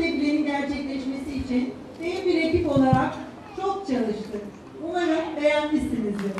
sevgilerinin gerçekleşmesi için dev bir ekip olarak çok çalıştık. Umarım beğenmişsinizdir.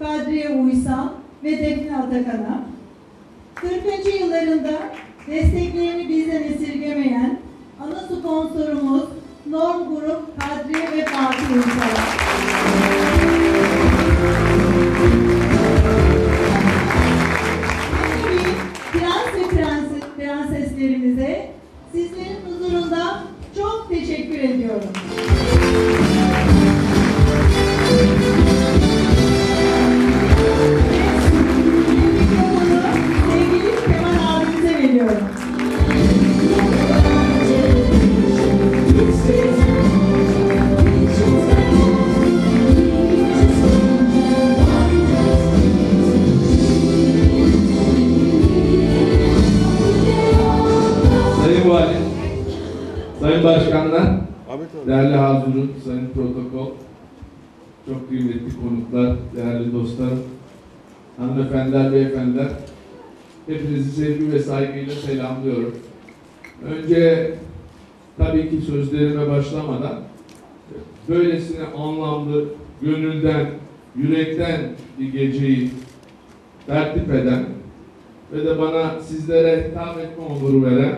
Kadriye Uysal ve Defne Atakan'a 40. yıllarında desteklerini bizden esirgemeyen ana sponsorumuz Norm Grup Kadriye ve Fatih Uysal'a. Sizlerin huzurunda çok teşekkür ediyorum. Kıymetli konuklar, değerli dostlar, hanımefendiler, beyefendiler, hepinizi sevgi ve saygıyla selamlıyorum. Önce tabii ki sözlerime başlamadan böylesine anlamlı, gönülden, yürekten bir geceyi tertip eden ve de bana sizlere hitap etme onuru veren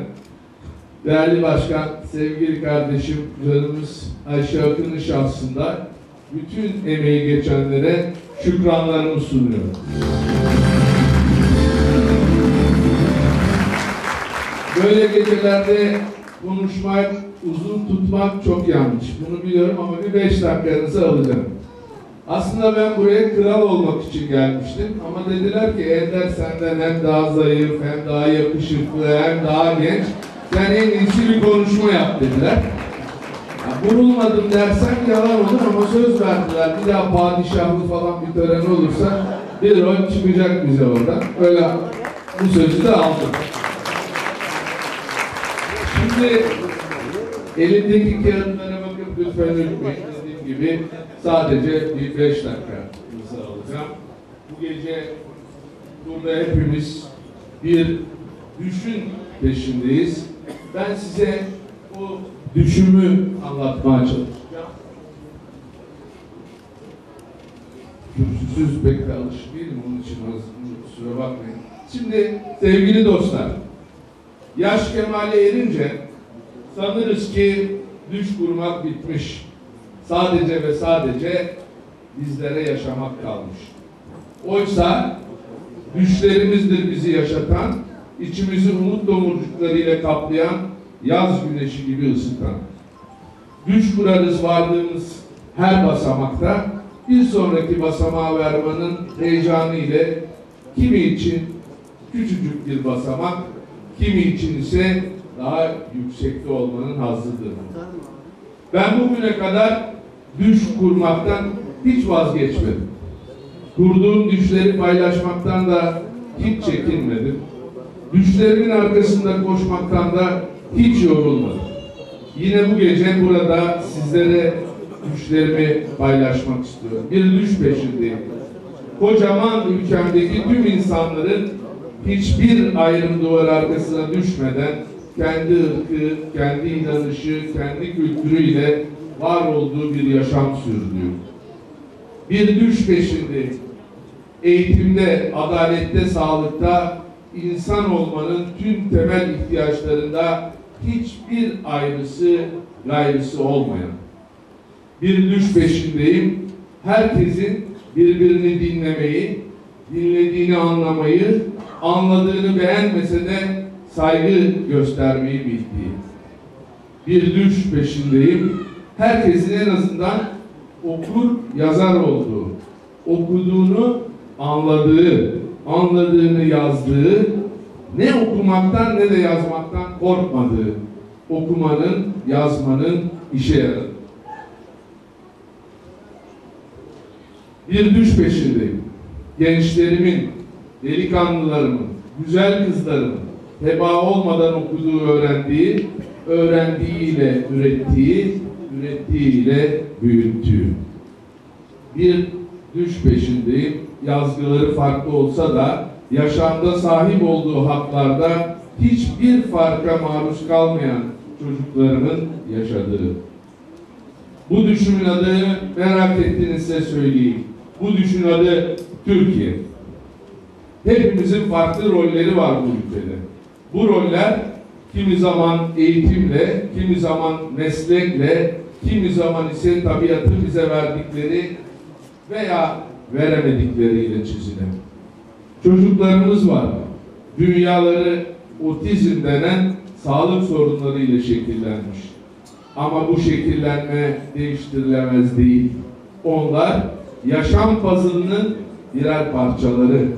değerli başkan, sevgili kardeşim, canımız Ayşe Akın'ın şahsında bütün emeği geçenlere şükranlarımı sunuyorum. Böyle gecelerde konuşmak, uzun tutmak çok yanlış. Bunu biliyorum ama bir beş dakikanızı alacağım. Aslında ben buraya kral olmak için gelmiştim ama dediler ki Ender senden hem daha zayıf, hem daha yakışıklı, hem daha genç. Sen en iyisi bir konuşma yap dediler. Vurulmadım dersem yalan olur ama söz verdiler. Bir daha padişahlı falan bir tören olursa bir rol çıkacak bize orada. Öyle bu sözü de aldım. Şimdi elindeki kağıtlara bakıp lütfen unutmayın. Dediğim gibi sadece bir beş dakikanızı alacağım. Bu gece burada hepimiz bir düşün peşindeyiz. Ben size bu düşümü anlatmaya çalışacağım. Kürsüsüz pek de alışık değilim onun için kusura bakmayın. Şimdi sevgili dostlar, yaş kemale erince sanırız ki düş kurmak bitmiş. Sadece ve sadece bizlere yaşamak kalmış. Oysa düşlerimizdir bizi yaşatan, içimizi umut domurcuklarıyla kaplayan yaz güneşi gibi ısıtan. Düş kurarız vardığımız her basamakta, bir sonraki basamağa varmanın heyecanı ile kimi için küçücük bir basamak, kimi için ise daha yüksekte olmanın hazzıdır. Ben bugüne kadar düş kurmaktan hiç vazgeçmedim. Kurduğum düşleri paylaşmaktan da hiç çekinmedim. Düşlerimin arkasında koşmaktan da hiç yorulmadım. Yine bu gece burada sizlere düşlerimi paylaşmak istiyorum. Bir düş peşindeyim. Kocaman ülkemdeki tüm insanların hiçbir ayrım duvar arkasına düşmeden kendi ırkı, kendi inanışı, kendi kültürüyle var olduğu bir yaşam sürdürüyor. Bir düş peşindeyim. eğitimde, adalette, sağlıkta, insan olmanın tüm temel ihtiyaçlarında hiçbir ayrısı, gayrısı olmayan. Bir düş peşindeyim. Herkesin birbirini dinlemeyi, dinlediğini anlamayı, anladığını beğenmese de saygı göstermeyi bildiği. Bir düş peşindeyim. Herkesin en azından okur yazar olduğu, okuduğunu anladığı, anladığını yazdığı, ne okumaktan ne de yazmaktan korkmadığı, okumanın, yazmanın işe yaradı. Bir düş peşindeyim. Gençlerimin, delikanlılarımın, güzel kızlarımın heba olmadan okuduğu, öğrendiği, öğrendiğiyle ürettiği, ürettiğiyle büyüttüğü. Bir düş peşindeyim. Yazgıları farklı olsa da yaşamda sahip olduğu haklarda hiçbir farka maruz kalmayan çocuklarının yaşadığı. Bu düşümün adını merak ettiğinizse söyleyeyim. Bu düşün adı Türkiye. Hepimizin farklı rolleri var bu ülkede. Bu roller kimi zaman eğitimle, kimi zaman meslekle, kimi zaman ise tabiatın bize verdikleri veya veremedikleriyle çizilen. Çocuklarımız var. Dünyaları otizm denen sağlık sorunlarıyla şekillenmiş. Ama bu şekillenme değiştirilemez değil. Onlar yaşam puzzle'ının birer parçaları.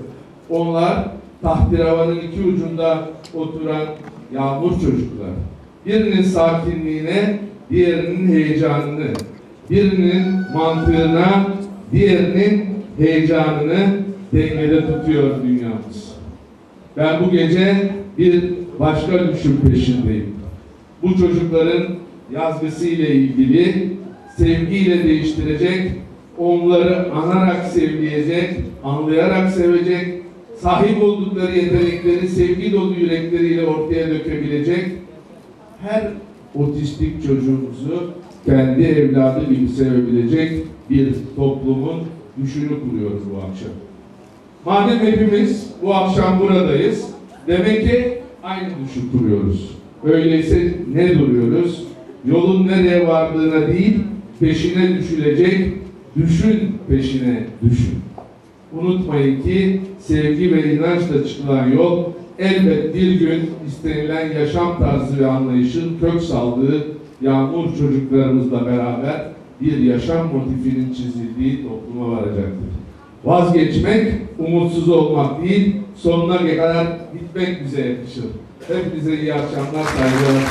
Onlar tahtiravanın iki ucunda oturan yağmur çocuklar. Birinin sakinliğine, diğerinin heyecanını, birinin mantığına, diğerinin heyecanını dengede tutuyor dünyamız. Ben bu gece bir başka düşün peşindeyim. Bu çocukların yazgısı ile ilgili sevgiyle değiştirecek, onları anarak sevleyecek, anlayarak sevecek, sahip oldukları yetenekleri sevgi dolu yürekleriyle ortaya dökebilecek her otistik çocuğumuzu kendi evladı gibi sevebilecek bir toplumun düşünü kuruyoruz bu akşam. Madem hepimiz bu akşam buradayız, demek ki aynı düşü kuruyoruz. Öyleyse ne duruyoruz? Yolun nereye vardığına değil, peşine düşülecek, düşün peşine düşün. Unutmayın ki sevgi ve inançla çıkılan yol elbet bir gün istenilen yaşam tarzı ve anlayışın kök saldığı yağmur çocuklarımızla beraber bir yaşam motifinin çizildiği topluma varacaktır. Vazgeçmek, umutsuz olmak değil, sonuna kadar gitmek bize yakışır. Hepinize iyi akşamlar, saygılar.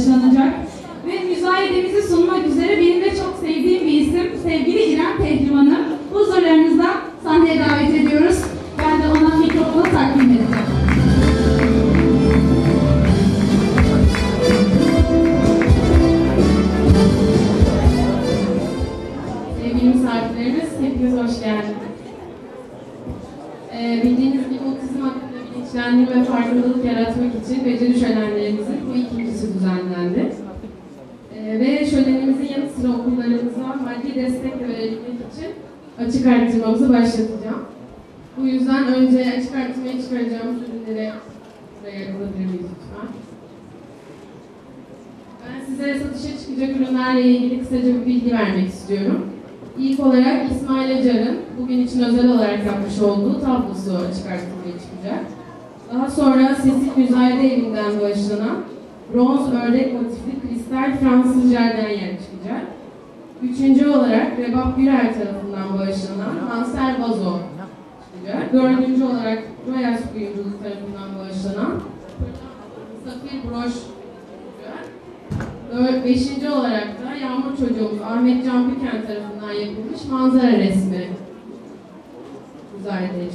Bağışlanacak. Ve müzayedemizi sunmak üzere benim de çok sevdiğim bir isim sevgili İrem Pehlivan'ı huzurlarınızda sahneye davet ediyoruz. Çıkaracağımız ürünleri buraya alabilir? Ben size satışa çıkacak ürünlerle ilgili kısaca bir bilgi vermek istiyorum. İlk olarak İsmail Acar'ın bugün için özel olarak yapmış olduğu tablosu açık artırmaya çıkacak. Daha sonra Sesil Müzayede evinden başlanan bronz ördek motifli kristal Fransız yer çıkacak. Üçüncü olarak Rebap Gürer tarafından bağışlanan Hansel Vazo çıkacak. Dördüncü olarak Royal Kuyumculuk tarafından bağışlanan Safir Broş. Dört, beşinci olarak da Yağmur çocuğumuz Ahmet Can Büken tarafından yapılmış manzara resmi müzayede.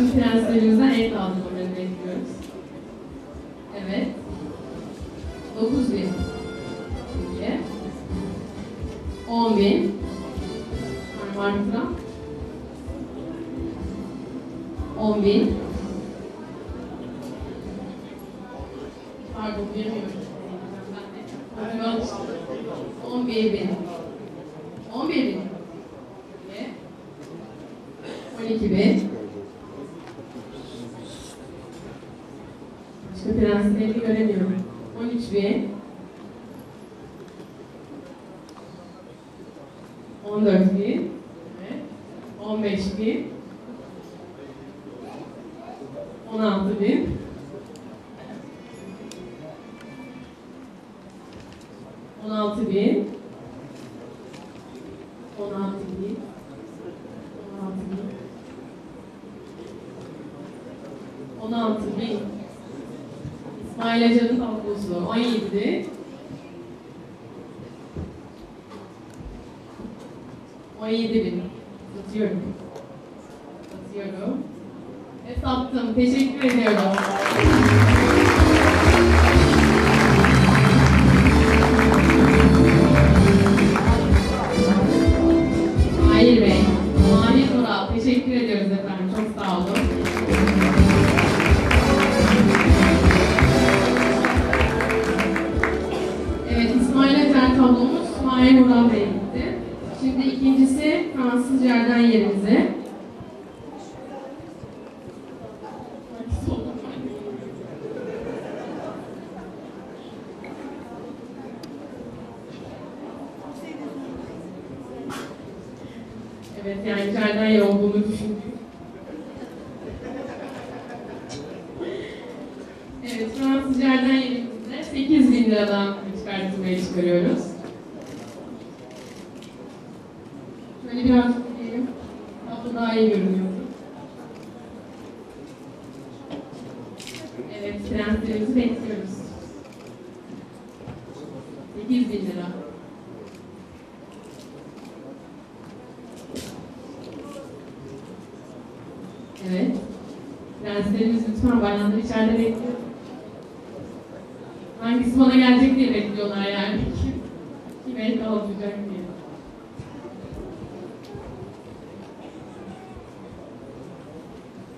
Şimdi prenseslerimizden el kaldırmalarını bekliyoruz. Evet. 9 bin. Peki. 10 bin. Var mı artıran? 10 bin. Pardon, bilmiyorum. 11 bin. 11 bin. Peki. 12 bin. Başka prensiplerini göremiyorum. 13 bin. 14 bin. Evet. 15 bin. 16 bin. 16 bin. 16 bin. 16 bin. 16 bin. İsmail Acar'ın 8 bin liradan çıkartmaya çıkarıyoruz.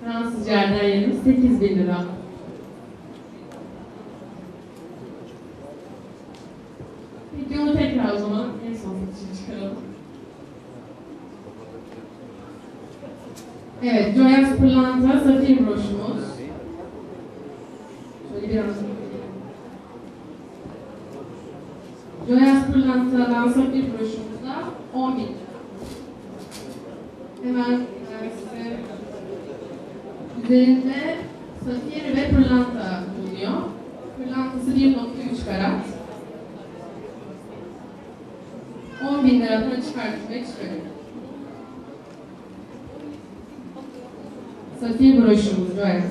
Fransız yerden yerimiz 8 bin lira. Peki onu tekrar o zaman en son satışa çıkaralım. Evet, Joyas Pırlanta Safir broşumuz. Şöyle biraz Joyas Pırlanta'dan Safir broşumuzda 10 bin. Hemen ben size üzerinde Safir ve Pırlanta bulunuyor. Pırlantası 1.3 karat. 10 bin liradan çıkartmaya çıkarıyorum. Safir broşumuz evet.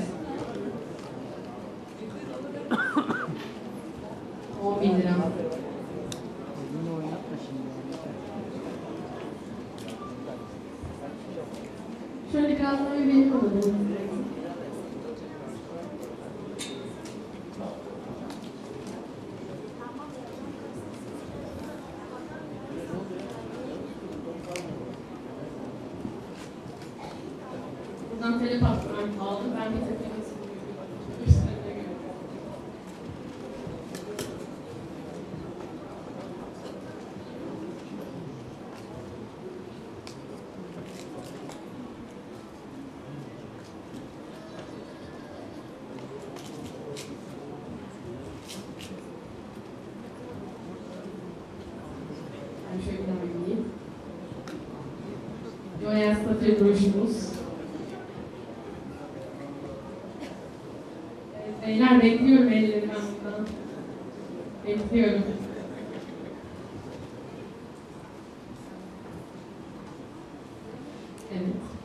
嗯。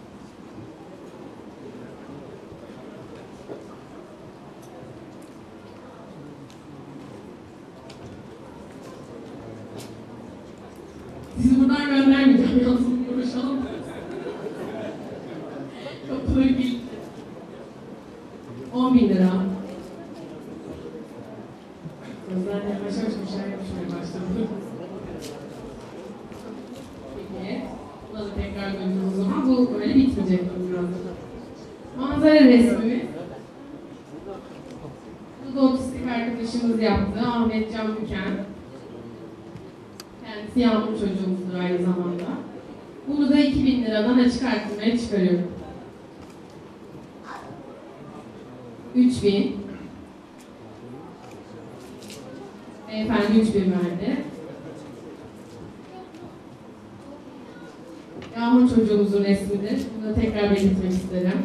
adı Ahmet Can Büken. Kendisi yağmur çocuğumuzdur aynı zamanda. Bunu da 2000 liradan açık artırmaya çıkarıyorum. 3000 Beyefendi 3000 verdi. Yağmur çocuğumuzun resmidir. Bunu da tekrar belirtmek isterim.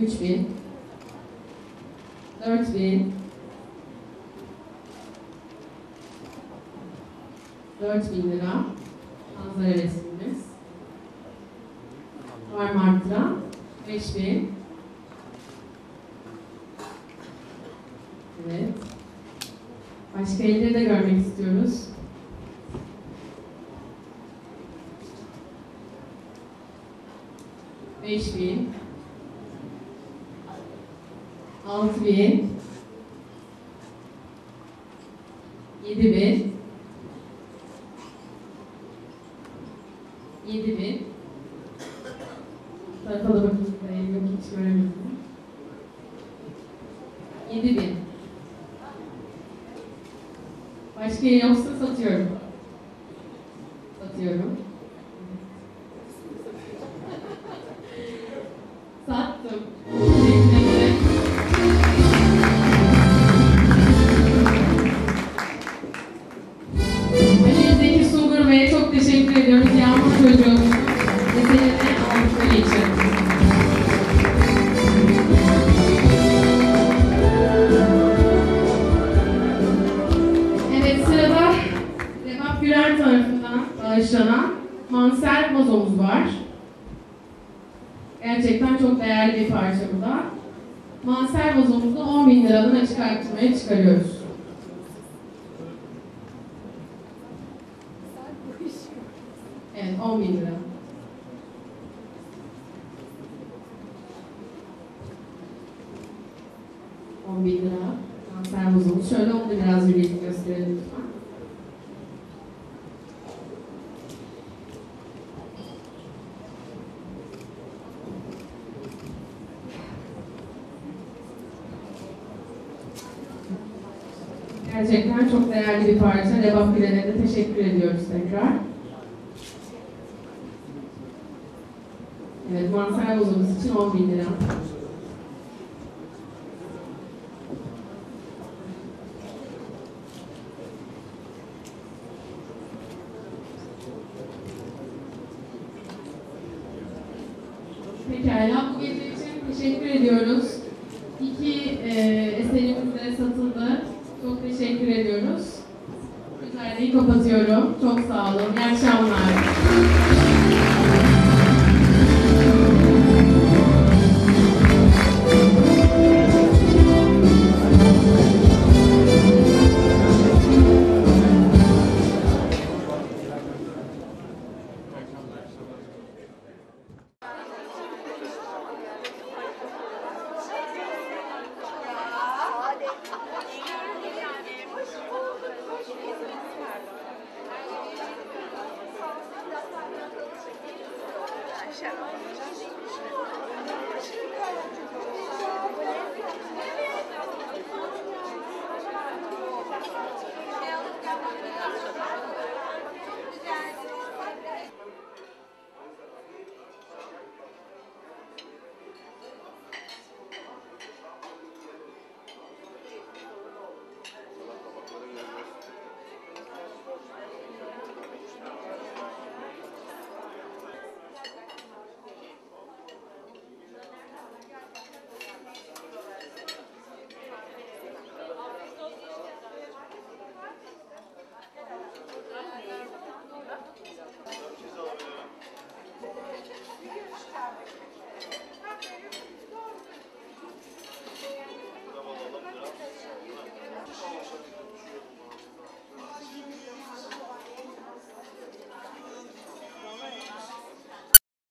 3000 4000 4000 lira manzara resmimiz. Var Mart'ta 5000 Evet. Başka elleri de görmek istiyoruz. kralına çıkartmaya çıkarıyoruz. değerli bir parça. Lebap Bilen'e de teşekkür ediyoruz tekrar. Evet, Mansay Bozumuz için 10 bin lira.